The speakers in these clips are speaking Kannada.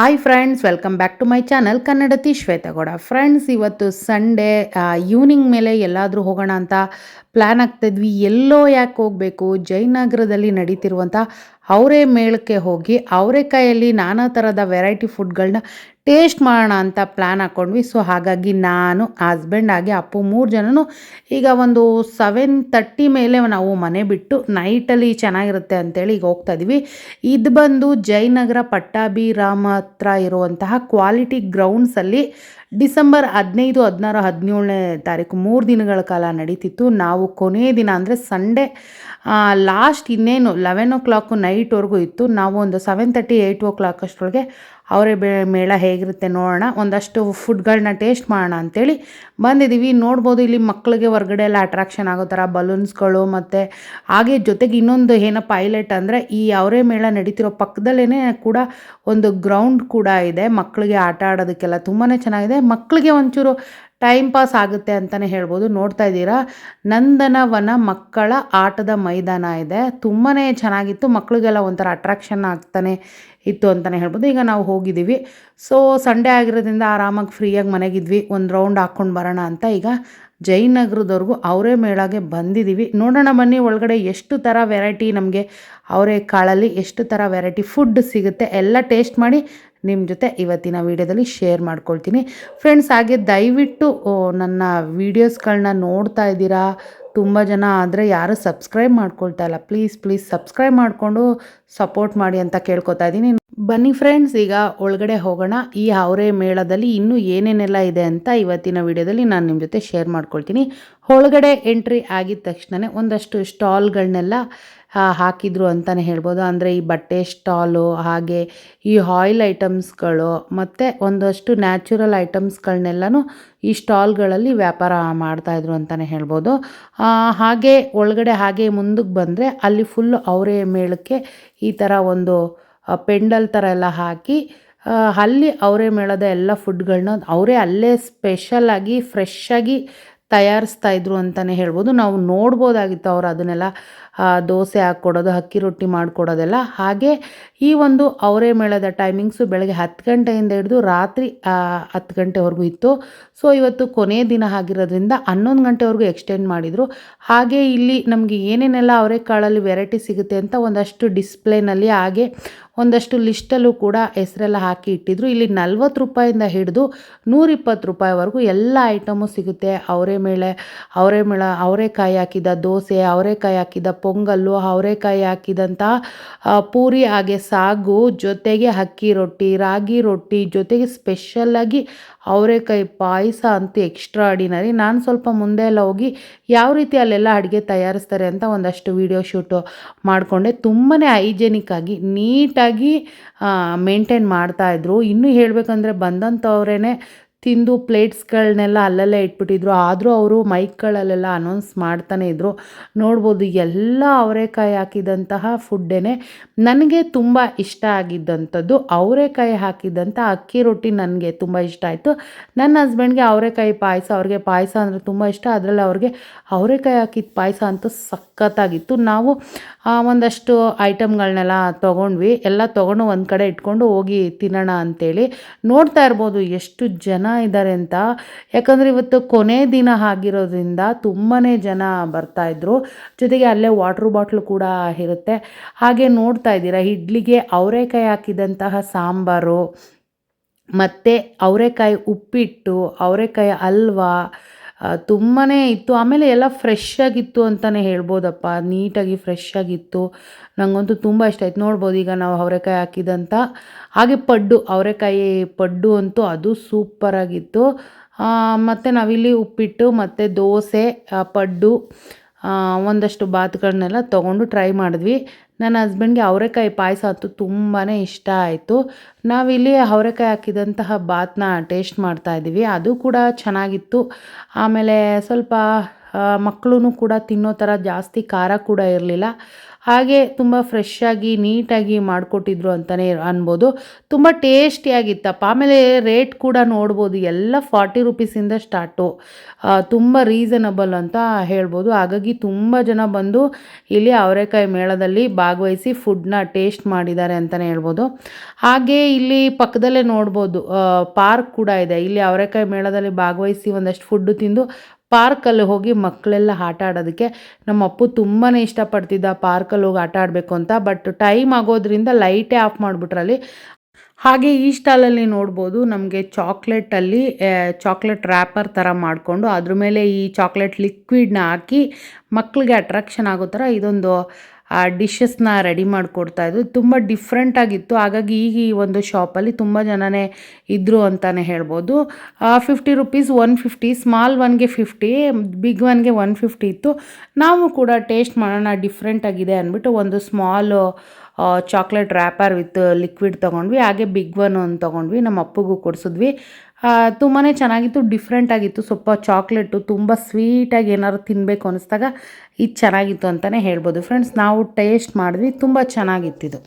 Hi friends welcome back to my channel Kannadathi Shwetha Gowda friends ಇವತ್ತು ಸಂಡೇ ಈವ್ನಿಂಗ್ ಮೇಲೆ ಎಲ್ಲಾದರೂ ಹೋಗೋಣ ಅಂತ ಪ್ಲ್ಯಾನ್ ಆಗ್ತಾಯಿದ್ವಿ ಎಲ್ಲೋ ಯಾಕೆ ಹೋಗಬೇಕು? ಜಯನಗರದಲ್ಲಿ ನಡೀತಿರುವಂಥ ಅವರೇ ಮೇಳಕ್ಕೆ ಹೋಗಿ ಅವರೆಕಾಯಲ್ಲಿ ನಾನಾ ಥರದ ವೆರೈಟಿ ಫುಡ್ಗಳನ್ನ ಟೇಸ್ಟ್ ಮಾಡೋಣ ಅಂತ ಪ್ಲ್ಯಾನ್ ಹಾಕ್ಕೊಂಡ್ವಿ ಸೊ, ಹಾಗಾಗಿ ನಾನು, ಹಸ್ಬೆಂಡ್ ಆಗಿ ಅಪ್ಪು ಮೂರು ಜನನು ಈಗ ಒಂದು ಸೆವೆನ್ ತರ್ಟಿ ಮೇಲೆ ನಾವು ಮನೆ ಬಿಟ್ಟು ನೈಟಲ್ಲಿ ಚೆನ್ನಾಗಿರುತ್ತೆ ಅಂತೇಳಿ ಈಗ ಹೋಗ್ತಾ ಇದ್ವಿ. ಇದು ಬಂದು ಜಯನಗರ ಪಟ್ಟಾಭಿರಾಮ ಹತ್ರ ಇರುವಂತಹ ಕ್ವಾಲಿಟಿ ಗ್ರೌಂಡ್ಸಲ್ಲಿ ಡಿಸೆಂಬರ್ ಹದಿನೈದು, ಹದಿನಾರು, ಹದಿನೇಳನೇ ತಾರೀಕು ಮೂರು ದಿನಗಳ ಕಾಲ ನಡೀತಿತ್ತು. ನಾವು ಕೊನೆಯ ದಿನ ಅಂದರೆ ಸಂಡೇ ಲಾಸ್ಟ್ ಇನ್ನೇನು ಲೆವೆನ್ ಓ ಕ್ಲಾಕು ನೈಟ್ವರೆಗೂ ಇತ್ತು. ನಾವು ಒಂದು seven thirty eight o'clock ಅಷ್ಟರೊಳಗೆ ಅವರೇ ಬೇ ಮೇಳ ಹೇಗಿರುತ್ತೆ ನೋಡೋಣ. ಒಂದಷ್ಟು ಫುಡ್ಗಳನ್ನ ಟೇಸ್ಟ್ ಮಾಡೋಣ ಅಂಥೇಳಿ ಬಂದಿದ್ದೀವಿ. ನೋಡ್ಬೋದು ಇಲ್ಲಿ ಮಕ್ಕಳಿಗೆ ಹೊರಗಡೆ ಎಲ್ಲ ಅಟ್ರಾಕ್ಷನ್ ಆಗೋ ಥರ ಬಲೂನ್ಸ್ಗಳು ಮತ್ತು ಹಾಗೆ ಜೊತೆಗೆ ಇನ್ನೊಂದು ಏನಪ್ಪ ಹೈಲೈಟ್ ಅಂದರೆ ಈ ಅವರೇ ಮೇಳ ನಡೀತಿರೋ ಪಕ್ಕದಲ್ಲೇ ಕೂಡ ಒಂದು ಗ್ರೌಂಡ್ ಕೂಡ ಇದೆ. ಮಕ್ಕಳಿಗೆ ಆಟ ಆಡೋದಕ್ಕೆಲ್ಲ ತುಂಬಾ ಚೆನ್ನಾಗಿದೆ. ಮಕ್ಕಳಿಗೆ ಒಂಚೂರು ಟೈಮ್ ಪಾಸ್ ಆಗುತ್ತೆ ಅಂತಲೇ ಹೇಳ್ಬೋದು. ನೋಡ್ತಾ ಇದ್ದೀರಾ? ನಂದನವನ ಮಕ್ಕಳ ಆಟದ ಮೈದಾನ ಇದೆ. ತುಂಬಾ ಚೆನ್ನಾಗಿತ್ತು. ಮಕ್ಕಳಿಗೆಲ್ಲ ಒಂಥರ ಅಟ್ರಾಕ್ಷನ್ ಆಗ್ತಾನೆ ಇತ್ತು ಅಂತಲೇ ಹೇಳ್ಬೋದು. ಈಗ ನಾವು ಹೋಗಿದ್ದೀವಿ. ಸೊ ಸಂಡೇ ಆಗಿರೋದ್ರಿಂದ ಆರಾಮಾಗಿ ಫ್ರೀಯಾಗಿ ಮನೆಗಿದ್ವಿ. ಒಂದು ರೌಂಡ್ ಹಾಕ್ಕೊಂಡು ಬರೋಣ ಅಂತ ಈಗ ಜಯನಗರದವ್ರಿಗೂ ಅವರೇ ಮೇಳಾಗೆ ಬಂದಿದ್ದೀವಿ ನೋಡೋಣ ಬನ್ನಿ, ಒಳಗಡೆ ಎಷ್ಟು ಥರ ವೆರೈಟಿ ನಮಗೆ ಅವರೇ ಕಾಳಲ್ಲಿ ಎಷ್ಟು ಥರ ವೆರೈಟಿ ಫುಡ್ ಸಿಗುತ್ತೆ, ಎಲ್ಲ ಟೇಸ್ಟ್ ಮಾಡಿ ನಿಮ್ಮ ಜೊತೆ ಇವತ್ತಿನ ವೀಡಿಯೋದಲ್ಲಿ ಶೇರ್ ಮಾಡ್ಕೊಳ್ತೀನಿ. ಫ್ರೆಂಡ್ಸ್ ಹಾಗೆ ದಯವಿಟ್ಟು ನನ್ನ ವೀಡಿಯೋಸ್ಗಳನ್ನ ನೋಡ್ತಾ ಇದ್ದೀರಾ? ತುಂಬ ಜನ ಆದರೆ ಯಾರು ಸಬ್ಸ್ಕ್ರೈಬ್ ಮಾಡ್ಕೊಳ್ತಾ ಇಲ್ಲ. ಪ್ಲೀಸ್ ಪ್ಲೀಸ್ ಸಬ್ಸ್ಕ್ರೈಬ್ ಮಾಡಿಕೊಂಡು ಸಪೋರ್ಟ್ ಮಾಡಿ ಅಂತ ಕೇಳ್ಕೊತಾ ಇದ್ದೀನಿ. ಬನ್ನಿ ಫ್ರೆಂಡ್ಸ್ ಈಗ ಒಳಗಡೆ ಹೋಗೋಣ. ಈ ಅವರೆ ಮೇಳದಲ್ಲಿ ಇನ್ನೂ ಏನೇನೆಲ್ಲ ಇದೆ ಅಂತ ಇವತ್ತಿನ ವಿಡಿಯೋದಲ್ಲಿ ನಾನು ನಿಮ್ಮ ಜೊತೆ ಶೇರ್ ಮಾಡ್ಕೊಳ್ತೀನಿ. ಒಳಗಡೆ ಎಂಟ್ರಿ ಆಗಿದ ತಕ್ಷಣ ಒಂದಷ್ಟು ಸ್ಟಾಲ್ಗಳನ್ನೆಲ್ಲ ಹಾಕಿದ್ರು ಅಂತಲೇ ಹೇಳ್ಬೋದು. ಅಂದರೆ ಈ ಬಟ್ಟೆ ಸ್ಟಾಲು, ಹಾಗೆ ಈ ಆಯಿಲ್ ಐಟಮ್ಸ್ಗಳು ಮತ್ತು ಒಂದಷ್ಟು ನ್ಯಾಚುರಲ್ ಐಟಮ್ಸ್ಗಳನ್ನೆಲ್ಲನೂ ಈ ಸ್ಟಾಲ್ಗಳಲ್ಲಿ ವ್ಯಾಪಾರ ಮಾಡ್ತಾಯಿದ್ರು ಅಂತಲೇ ಹೇಳ್ಬೋದು. ಹಾಗೆ ಒಳಗಡೆ ಹಾಗೆ ಮುಂದಕ್ಕೆ ಬಂದರೆ ಅಲ್ಲಿ ಫುಲ್ ಅವರೇ ಮೇಳಕ್ಕೆ ಈ ಥರ ಒಂದು ಪೆಂಡಲ್ ಥರ ಎಲ್ಲ ಹಾಕಿ ಅಲ್ಲಿ ಅವರೇ ಮೇಳದ ಎಲ್ಲ ಫುಡ್ಗಳನ್ನ ಅವರೇ ಅಲ್ಲೇ ಸ್ಪೆಷಲಾಗಿ ಫ್ರೆಶ್ಶಾಗಿ ತಯಾರಿಸ್ತಾ ಇದ್ದರು ಅಂತಲೇ ಹೇಳ್ಬೋದು. ನಾವು ನೋಡ್ಬೋದಾಗಿತ್ತು ಅವರು ಅದನ್ನೆಲ್ಲ ದೋಸೆ ಹಾಕ್ಕೊಡೋದು, ಅಕ್ಕಿ ರೊಟ್ಟಿ ಮಾಡಿಕೊಡೋದೆಲ್ಲ. ಹಾಗೆ ಈ ಒಂದು ಅವರೇ ಮೇಳದ ಟೈಮಿಂಗ್ಸು ಬೆಳಗ್ಗೆ ಹತ್ತು ಗಂಟೆಯಿಂದ ಹಿಡಿದು ರಾತ್ರಿ ಹತ್ತು ಗಂಟೆವರೆಗೂ ಇತ್ತು. ಸೊ ಇವತ್ತು ಕೊನೆಯ ದಿನ ಆಗಿರೋದ್ರಿಂದ ಹನ್ನೊಂದು ಗಂಟೆವರೆಗೂ ಎಕ್ಸ್ಟೆಂಡ್ ಮಾಡಿದರು. ಹಾಗೆ ಇಲ್ಲಿ ನಮಗೆ ಏನೇನೆಲ್ಲ ಅವರೆಕಾಳಲ್ಲಿ ವೆರೈಟಿ ಸಿಗುತ್ತೆ ಅಂತ ಒಂದಷ್ಟು ಡಿಸ್ಪ್ಲೇನಲ್ಲಿ ಹಾಗೆ ಒಂದಷ್ಟು ಲಿಸ್ಟಲ್ಲೂ ಕೂಡ ಹೆಸರೆಲ್ಲ ಹಾಕಿ ಇಟ್ಟಿದ್ರು. ಇಲ್ಲಿ ನಲ್ವತ್ತು ರೂಪಾಯಿಂದ ಹಿಡಿದು ನೂರಿಪ್ಪತ್ತು ರೂಪಾಯಿವರೆಗೂ ಎಲ್ಲ ಐಟಮು ಸಿಗುತ್ತೆ. ಅವರೇ ಮೇಳೆ, ಅವರೇ ಮೇಳ ಅವರೆಕಾಯಿ ಹಾಕಿದ ದೋಸೆ ಅವರೆಕಾಯಿ ಹಾಕಿದ ಪೊಂಗಲ್ಲು, ಅವರೆಕಾಯಿ ಹಾಕಿದಂಥ ಪೂರಿ ಹಾಗೆ ಸಾಗು, ಜೊತೆಗೆ ಅಕ್ಕಿ ರೊಟ್ಟಿ, ರಾಗಿ ರೊಟ್ಟಿ, ಜೊತೆಗೆ ಸ್ಪೆಷಲ್ಲಾಗಿ ಅವರೆಕಾಯಿ ಪಾಯಸ ಅಂತೂ ಎಕ್ಸ್ಟ್ರಾ ಆರ್ಡಿನರಿ ನಾನು ಸ್ವಲ್ಪ ಮುಂದೆ ಎಲ್ಲ ಹೋಗಿ ಯಾವ ರೀತಿ ಅಲ್ಲೆಲ್ಲ ಅಡುಗೆ ತಯಾರಿಸ್ತಾರೆ ಅಂತ ಒಂದಷ್ಟು ವೀಡಿಯೋ ಶೂಟು ಮಾಡಿಕೊಂಡೆ. ತುಂಬಾ ಹೈಜೆನಿಕ್ ಆಗಿ ನೀಟಾಗಿ ಮೇಂಟೈನ್ ಮಾಡ್ತಾಯಿದ್ರು ಇನ್ನೂ ಹೇಳಬೇಕಂದ್ರೆ ಬಂದಂಥವ್ರೇ ತಿಂದು ಪ್ಲೇಟ್ಸ್ಗಳನ್ನೆಲ್ಲ ಅಲ್ಲಲ್ಲೇ ಇಟ್ಬಿಟ್ಟಿದ್ರು. ಆದರೂ ಅವರು ಮೈಕ್ಗಳಲ್ಲೆಲ್ಲ ಅನೌನ್ಸ್ ಮಾಡ್ತಾನೆ ಇದ್ದರು ನೋಡ್ಬೋದು ಎಲ್ಲ ಅವರೆಕಾಯಿ ಹಾಕಿದಂತಹ ಫುಡ್ಡೇ ನನಗೆ ತುಂಬ ಇಷ್ಟ ಆಗಿದ್ದಂಥದ್ದು. ಅವರೆಕಾಯಿ ಹಾಕಿದಂಥ ಅಕ್ಕಿ ರೊಟ್ಟಿ ನನಗೆ ತುಂಬ ಇಷ್ಟ ಆಯಿತು. ನನ್ನ ಹಸ್ಬೆಂಡ್ಗೆ ಅವರೆಕಾಯಿ ಪಾಯಸ, ಅವ್ರಿಗೆ ಪಾಯಸ ಅಂದರೆ ತುಂಬ ಇಷ್ಟ. ಅದರಲ್ಲಿ ಅವ್ರಿಗೆ ಅವರೆಕಾಯಿ ಹಾಕಿದ ಪಾಯಸ ಅಂತೂ ಸಖತ್ತಾಗಿತ್ತು. ನಾವು ಒಂದಷ್ಟು ಐಟಮ್ಗಳನ್ನೆಲ್ಲ ತೊಗೊಂಡ್ವಿ. ಎಲ್ಲ ತೊಗೊಂಡು ಒಂದು ಕಡೆ ಇಟ್ಕೊಂಡು ಹೋಗಿ ತಿನ್ನೋಣ ಅಂತೇಳಿ ನೋಡ್ತಾ ಇರ್ಬೋದು ಎಷ್ಟು ಜನ ಇದ್ದಾರೆ ಅಂತ. ಯಾಕಂದರೆ ಇವತ್ತು ಕೊನೆ ದಿನ ಆಗಿರೋದ್ರಿಂದ ತುಂಬಾ ಜನ ಬರ್ತಾಯಿದ್ರು ಜೊತೆಗೆ ಅಲ್ಲೇ ವಾಟ್ರ್ ಬಾಟ್ಲು ಕೂಡ ಇರುತ್ತೆ. ಹಾಗೆ ನೋಡ್ತಾ ಇದ್ದೀರಾ, ಇಡ್ಲಿಗೆ ಅವರೆಕಾಯಿ ಹಾಕಿದಂತಹ ಸಾಂಬಾರು, ಮತ್ತು ಅವರೆಕಾಯಿ ಉಪ್ಪಿಟ್ಟು, ಅವರೆಕಾಯಿ ಹಲ್ವಾ ತುಂಬಾ ಇತ್ತು. ಆಮೇಲೆ ಎಲ್ಲ ಫ್ರೆಶ್ ಆಗಿತ್ತು ಅಂತಲೇ ಹೇಳ್ಬೋದಪ್ಪ. ನೀಟಾಗಿ ಫ್ರೆಶ್ ಆಗಿತ್ತು. ನನಗಂತೂ ತುಂಬ ಇಷ್ಟ ಆಯ್ತು. ನೋಡ್ಬೋದು ಈಗ ನಾವು ಅವರೆಕಾಯಿ ಹಾಕಿದಂಥ ಹಾಗೆ ಪಡ್ಡು, ಅವರೆಕಾಯಿ ಪಡ್ಡು ಅಂತೂ ಅದು ಸೂಪರಾಗಿತ್ತು ಮತ್ತು ನಾವಿಲ್ಲಿ ಉಪ್ಪಿಟ್ಟು, ಮತ್ತು ದೋಸೆ ಪಡ್ಡು ಒಂದಷ್ಟು ಬಾತುಗಳನ್ನೆಲ್ಲ ತೊಗೊಂಡು ಟ್ರೈ ಮಾಡಿದ್ವಿ. ನನ್ನ ಹಸ್ಬೆಂಡ್ಗೆ ಅವರೆಕಾಯಿ ಪಾಯಸ ಅಂತೂ ತುಂಬಾ ಇಷ್ಟ ಆಯಿತು. ನಾವಿಲ್ಲಿ ಅವರೆಕಾಯಿ ಹಾಕಿದಂತಹ ಬಾತನ್ನ ಟೇಸ್ಟ್ ಮಾಡ್ತಾ ಇದ್ದೀವಿ. ಅದು ಕೂಡ ಚೆನ್ನಾಗಿತ್ತು. ಆಮೇಲೆ ಸ್ವಲ್ಪ ಮಕ್ಕಳು ಕೂಡ ತಿನ್ನೋ ಥರ ಜಾಸ್ತಿ ಖಾರ ಕೂಡ ಇರಲಿಲ್ಲ. ಹಾಗೆ ತುಂಬ ಫ್ರೆಶ್ ಆಗಿ, ನೀಟಾಗಿ ಮಾಡಿಕೊಟ್ಟಿದ್ರು ಅಂತಲೇ ಅನ್ಬೋದು. ತುಂಬ ಟೇಸ್ಟಿಯಾಗಿತ್ತಪ್ಪ ಆಮೇಲೆ ರೇಟ್ ಕೂಡ ನೋಡ್ಬೋದು. ಎಲ್ಲ ಫಾರ್ಟಿ ರುಪೀಸಿಂದ ಸ್ಟಾರ್ಟು ತುಂಬ ರೀಸನಬಲ್ ಅಂತ ಹೇಳ್ಬೋದು. ಹಾಗಾಗಿ ತುಂಬ ಜನ ಬಂದು ಇಲ್ಲಿ ಅವರೆಕಾಯಿ ಮೇಳದಲ್ಲಿ ಭಾಗವಹಿಸಿ ಫುಡ್ನ ಟೇಸ್ಟ್ ಮಾಡಿದ್ದಾರೆ ಅಂತಲೇ ಹೇಳ್ಬೋದು. ಹಾಗೆ ಇಲ್ಲಿ ಪಕ್ಕದಲ್ಲೇ ನೋಡ್ಬೋದು ಪಾರ್ಕ್ ಕೂಡ ಇದೆ. ಇಲ್ಲಿ ಅವರೆಕಾಯಿ ಮೇಳದಲ್ಲಿ ಭಾಗವಹಿಸಿ ಒಂದಷ್ಟು ಫುಡ್ಡು ತಿಂದು ಪಾರ್ಕಲ್ಲಿ ಹೋಗಿ ಮಕ್ಕಳೆಲ್ಲ ಆಟ ಆಡೋದಕ್ಕೆ ನಮ್ಮ ಅಪ್ಪು ತುಂಬಾ ಇಷ್ಟಪಡ್ತಿದ್ದ ಪಾರ್ಕಲ್ಲಿ ಹೋಗಿ ಆಟ ಆಡಬೇಕು ಅಂತ. ಬಟ್ ಟೈಮ್ ಆಗೋದ್ರಿಂದ ಲೈಟೇ ಆಫ್ ಮಾಡಿಬಿಟ್ರಲ್ಲಿ. ಹಾಗೆ ಈ ಸ್ಟಾಲಲ್ಲಿ ನೋಡ್ಬೋದು ನಮಗೆ ಚಾಕ್ಲೇಟಲ್ಲಿ ಚಾಕ್ಲೇಟ್ ರ್ಯಾಪರ್ ಥರ ಮಾಡಿಕೊಂಡು ಅದ್ರ ಮೇಲೆ ಈ ಚಾಕ್ಲೇಟ್ ಲಿಕ್ವಿಡ್ನ ಹಾಕಿ ಮಕ್ಕಳಿಗೆ ಅಟ್ರಾಕ್ಷನ್ ಆಗೋ ಥರ ಇದೊಂದು ಆ ಡಿಶಸ್ನ ರೆಡಿ ಮಾಡಿಕೊಡ್ತಾ ಇದ್ದರು ತುಂಬ ಡಿಫ್ರೆಂಟಾಗಿತ್ತು ಹಾಗಾಗಿ ಈಗ ಈ ಒಂದು ಶಾಪಲ್ಲಿ ತುಂಬ ಜನನೇ ಇದ್ದರು ಅಂತಲೇ ಹೇಳ್ಬೋದು. Fifty rupees one fifty small ಒನ್ಗೆ fifty big ಒನ್ಗೆ ಒನ್ ಫಿಫ್ಟಿ ಇತ್ತು. ನಾವು ಕೂಡ ಟೇಸ್ಟ್ ಮಾಡೋಣ ಡಿಫ್ರೆಂಟ್ ಆಗಿದೆ ಅಂದ್ಬಿಟ್ಟು ಒಂದು small chocolate wrapper with liquid ತೊಗೊಂಡ್ವಿ. ಹಾಗೆ ಬಿಗ್ ಒನ್ ಒಂದು ತೊಗೊಂಡ್ವಿ. ನಮ್ಮ ಅಪ್ಪಗೂ ಕೊಡಿಸಿದ್ವಿ. ತುಂಬಾ ಚೆನ್ನಾಗಿತ್ತು ಡಿಫ್ರೆಂಟ್ ಆಗಿತ್ತು. ಸ್ವಲ್ಪ ಚಾಕ್ಲೇಟು ತುಂಬ ಸ್ವೀಟಾಗಿ ಏನಾದ್ರು ತಿನ್ನಬೇಕು ಅನ್ನಿಸ್ದಾಗ ಇದು ಚೆನ್ನಾಗಿತ್ತು ಅಂತಲೇ ಹೇಳ್ಬೋದು. ಫ್ರೆಂಡ್ಸ್ ನಾವು ಟೇಸ್ಟ್ ಮಾಡಿದ್ವಿ, ತುಂಬ ಚೆನ್ನಾಗಿತ್ತಿದು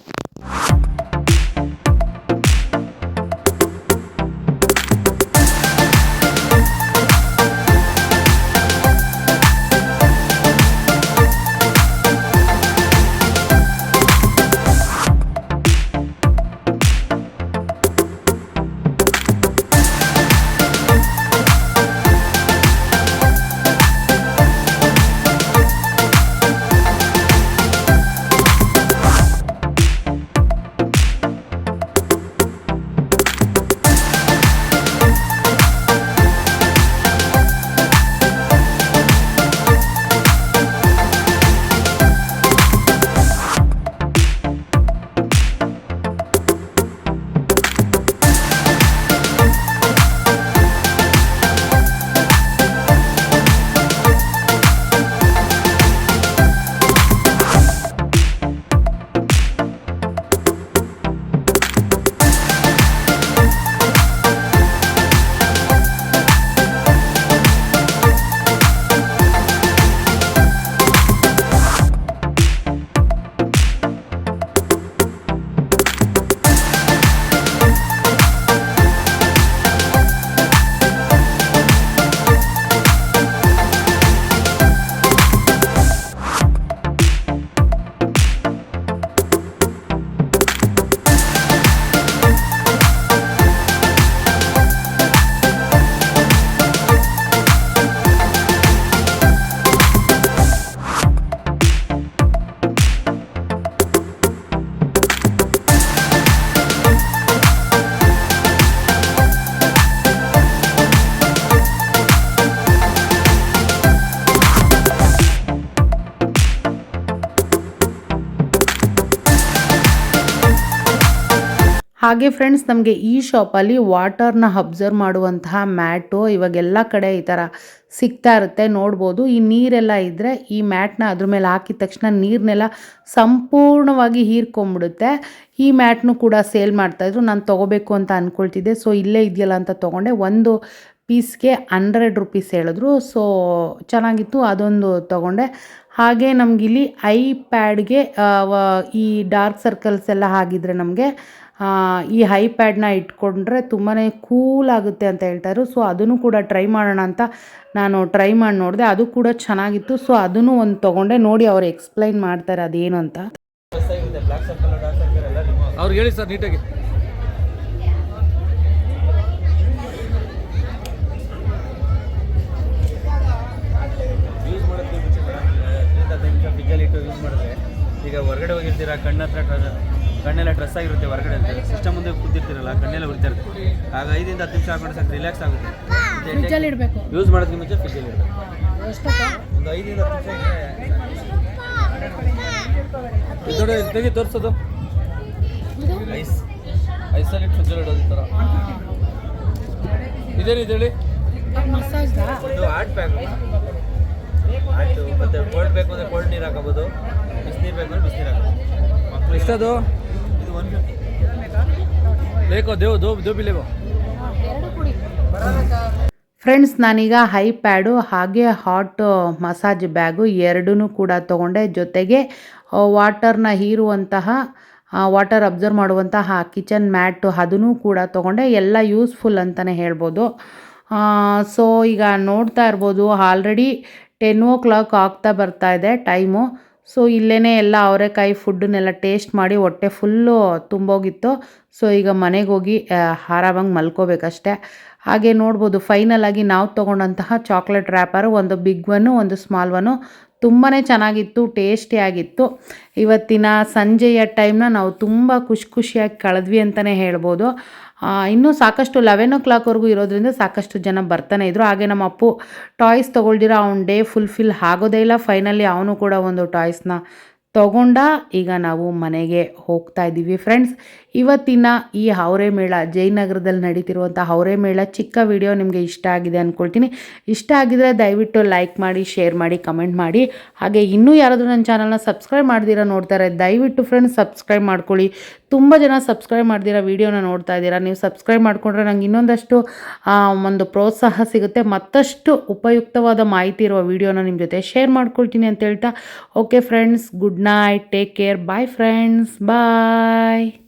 ಹಾಗೆ ಫ್ರೆಂಡ್ಸ್ ನಮಗೆ ಈ ಶಾಪಲ್ಲಿ ವಾಟರ್ನ ಅಬ್ಸರ್ವ್ ಮಾಡುವಂತಹ ಮ್ಯಾಟು ಇವಾಗೆಲ್ಲ ಕಡೆ ಈ ಥರ ಸಿಗ್ತಾ ಇರುತ್ತೆ, ನೋಡ್ಬೋದು. ಈ ನೀರೆಲ್ಲ ಇದ್ದರೆ ಈ ಮ್ಯಾಟ್ನ ಅದ್ರ ಮೇಲೆ ಹಾಕಿದ ತಕ್ಷಣ ನೀರನ್ನೆಲ್ಲ ಸಂಪೂರ್ಣವಾಗಿ ಹೀರ್ಕೊಂಬಿಡುತ್ತೆ ಈ ಮ್ಯಾಟ್ನು ಕೂಡ ಸೇಲ್ ಮಾಡ್ತಾಯಿದ್ರು ನಾನು ತೊಗೋಬೇಕು ಅಂತ ಅಂದ್ಕೊಳ್ತಿದ್ದೆ ಸೊ ಇಲ್ಲೇ ಇದೆಯಲ್ಲ ಅಂತ ತೊಗೊಂಡೆ. ಒಂದು ಪೀಸ್ಗೆ ಹಂಡ್ರೆಡ್ ರುಪೀಸ್ ಹೇಳಿದ್ರು. ಸೊ ಚೆನ್ನಾಗಿತ್ತು, ಅದೊಂದು ತೊಗೊಂಡೆ. ಹಾಗೆ ನಮಗಿಲ್ಲಿ ಐ ಪ್ಯಾಡ್ಗೆ ಈ ಡಾರ್ಕ್ ಸರ್ಕಲ್ಸ್ ಎಲ್ಲ ಆಗಿದ್ರೆ ನಮಗೆ ಈ ಹೈ ಪ್ಯಾಡ್ನ ಇಟ್ಕೊಂಡ್ರೆ ತುಂಬಾ ಕೂಲ್ ಆಗುತ್ತೆ ಅಂತ ಹೇಳ್ತಾಯಿದ್ರು ಸೊ ಅದನ್ನು ಕೂಡ ಟ್ರೈ ಮಾಡೋಣ ಅಂತ ನಾನು ಟ್ರೈ ಮಾಡಿ ನೋಡಿದೆ. ಅದು ಕೂಡ ಚೆನ್ನಾಗಿತ್ತು. ಸೊ ಅದನ್ನು ಒಂದು ತೊಗೊಂಡೆ. ನೋಡಿ ಅವ್ರು ಎಕ್ಸ್ಪ್ಲೈನ್ ಮಾಡ್ತಾರೆ ಅದೇನು ಅಂತ. ಅವ್ರಿಗೆ ಹೇಳಿ ಸರ್ ನೀಟಾಗಿ ಯೂಸ್ ಮಾಡಿದ್ರೆ ಈಗ ಹೊರಗಡೆ ಹೋಗಿರ್ತೀರಾ ಕಣ್ಣ ಹತ್ರ ಕಣ್ಣೆಲ್ಲ ಡ್ರೆಸ್ ಆಗಿರುತ್ತೆ ಹೊರಗಡೆ ಅಂತ. ಸಿಸ್ಟಮ್ ಮುಂದೆ ಕೂತಿರ್ತಿರಲ್ಲ ಕಣ್ಣೆಲ್ಲ ಉರಿತಾ ಇರುತ್ತೆ ಆಗ ಐದಿಂದ ಹತ್ತು ನಿಮಿಷ ಹಾಕೊಂಡ್ರೆ ಸಾಕು ರಿಲ್ಯಾಕ್ಸ್ ಆಗುತ್ತೆ. ಫ್ರಿಜ್ಜಲ್ಲಿ ಇಡಬೇಕು. ಯೂಸ್ ಮಾಡೋದಕ್ಕೆ ಮುಂಚೆ ಫ್ರಿಜ್ಜಲ್ಲಿ ಇಡಬೇಕು. ಒಂದು ಐದಿಂದ ಹತ್ತು ನಿಮಿಷ ತೆಗಿ ತೋರಿಸೋದು. ಐಸ್. ಐಸಲ್ಲಿ ಫ್ರಿಜ್ಜಲ್ಲಿ ಇಡೋದು ಈ ಥರ. ಇದೇನಿದೆ ಹೇಳಿ? ಒಂದು ಹಾಟ್ ಪ್ಯಾಕ್ ಹಾಟು ಮತ್ತು ಕೋಲ್ಡ್ ಬೇಕು ಅಂದರೆ ಕೋಲ್ಡ್ ನೀರು ಹಾಕೋಬೋದು. ಬಿಸಿನೀರು ಬೇಕು ಅಂದರೆ ಬಿಸಿನೀರು ಹಾಕೋದು ಎಷ್ಟದು? ಬೇಕೋ ಫ್ರೆಂಡ್ಸ್, ನಾನೀಗ ಹೈ ಪ್ಯಾಡು ಹಾಗೆ ಹಾಟ್, ಮಸಾಜ್ ಬ್ಯಾಗು ಎರಡೂ ಕೂಡ ತಗೊಂಡೆ. ಜೊತೆಗೆ ವಾಟರ್ನ ಹೀರುವಂತಹ ವಾಟರ್ ಅಬ್ಸರ್ವ್ ಮಾಡುವಂತಹ ಕಿಚನ್ ಮ್ಯಾಟು ಅದನ್ನು ಕೂಡ ತಗೊಂಡೆ. ಎಲ್ಲ ಯೂಸ್ಫುಲ್ ಅಂತಲೇ ಹೇಳ್ಬೋದು. ಸೊ, ಈಗ ನೋಡ್ತಾ ಇರ್ಬೋದು, ಆಲ್ರೆಡಿ ಟೆನ್ ಓ ಕ್ಲಾಕ್ ಆಗ್ತಾ ಬರ್ತಾ ಇದೆ ಟೈಮು. ಸೊ ಇಲ್ಲೇ ಎಲ್ಲ ಅವರೆಕಾಯಿ ಫುಡ್ಡನ್ನೆಲ್ಲ ಟೇಸ್ಟ್ ಮಾಡಿ ಹೊಟ್ಟೆ ಫುಲ್ಲು ತುಂಬೋಗಿತ್ತು. ಸೊ ಈಗ ಮನೆಗೆ ಹೋಗಿ ಆರಾಮಾಗಿ ಮಲ್ಕೋಬೇಕಷ್ಟೆ. ಹಾಗೆ ನೋಡ್ಬೋದು, ಫೈನಲ್ ಆಗಿ ನಾವು ತೊಗೊಂಡಂತಹ ಚಾಕ್ಲೇಟ್ ರ್ಯಾಪರು ಒಂದು ಬಿಗ್ ಒನ್ನು ಒಂದು ಸ್ಮಾಲ್ ಒನ್ನು ತುಂಬಾ ಚೆನ್ನಾಗಿತ್ತು ಟೇಸ್ಟಿಯಾಗಿತ್ತು ಇವತ್ತಿನ ಸಂಜೆಯ ಟೈಮ್ನ ನಾವು ತುಂಬ ಖುಷಿ ಖುಷಿಯಾಗಿ ಕಳೆದ್ವಿ ಅಂತಲೇ ಹೇಳ್ಬೋದು. ಇನ್ನೂ ಸಾಕಷ್ಟು ಲೆವೆನ್ ಓ ಕ್ಲಾಕ್ವರೆಗೂ ಇರೋದ್ರಿಂದ ಸಾಕಷ್ಟು ಜನ ಬರ್ತಾನೆ ಇದ್ರು. ಹಾಗೆ ನಮ್ಮ ಅಪ್ಪು ಟಾಯ್ಸ್ ತೊಗೊಳ್ದಿರ ಅವ್ನ ಡೇ ಫುಲ್ಫಿಲ್ ಆಗೋದೇ ಇಲ್ಲ. ಫೈನಲಿ ಅವನು ಕೂಡ ಒಂದು ಟಾಯ್ಸ್ನ ತಗೊಂಡ ಈಗ ನಾವು ಮನೆಗೆ ಹೋಗ್ತಾ ಇದ್ದೀವಿ ಫ್ರೆಂಡ್ಸ್ ಇವತ್ತಿನ ಈ ಹೌರೆ ಮೇಳ, ಜಯನಗರದಲ್ಲಿ ನಡೀತಿರುವಂಥ ಹೌರೆ ಮೇಳ ಚಿಕ್ಕ ವಿಡಿಯೋ ನಿಮಗೆ ಇಷ್ಟ ಆಗಿದೆ ಅಂದ್ಕೊಳ್ತೀನಿ ಇಷ್ಟ ಆಗಿದ್ರೆ ದಯವಿಟ್ಟು ಲೈಕ್ ಮಾಡಿ ಶೇರ್ ಮಾಡಿ ಕಮೆಂಟ್ ಮಾಡಿ. ಹಾಗೆ ಇನ್ನೂ ಯಾರಾದರೂ ನನ್ನ ಚಾನಲ್ನ ಸಬ್ಸ್ಕ್ರೈಬ್ ಮಾಡ್ದಿರ ನೋಡ್ತಾರೆ, ದಯವಿಟ್ಟು ಫ್ರೆಂಡ್ಸ್ ಸಬ್ಸ್ಕ್ರೈಬ್ ಮಾಡ್ಕೊಳ್ಳಿ. ತುಂಬ ಜನ ಸಬ್ಸ್ಕ್ರೈಬ್ ಮಾಡ್ದಿರ ವಿಡಿಯೋನ ನೋಡ್ತಾ ಇದ್ದೀರಾ. ನೀವು ಸಬ್ಸ್ಕ್ರೈಬ್ ಮಾಡಿಕೊಂಡ್ರೆ ನಂಗೆ ಇನ್ನೊಂದಷ್ಟು ಒಂದು ಪ್ರೋತ್ಸಾಹ ಸಿಗುತ್ತೆ. ಮತ್ತಷ್ಟು ಉಪಯುಕ್ತವಾದ ಮಾಹಿತಿ ಇರುವ ವಿಡಿಯೋನ ನಿಮ್ಮ ಜೊತೆ ಶೇರ್ ಮಾಡ್ಕೊಳ್ತೀನಿ ಅಂತ ಹೇಳ್ತಾ. Okay friends night. Take care. Bye, friends. Bye.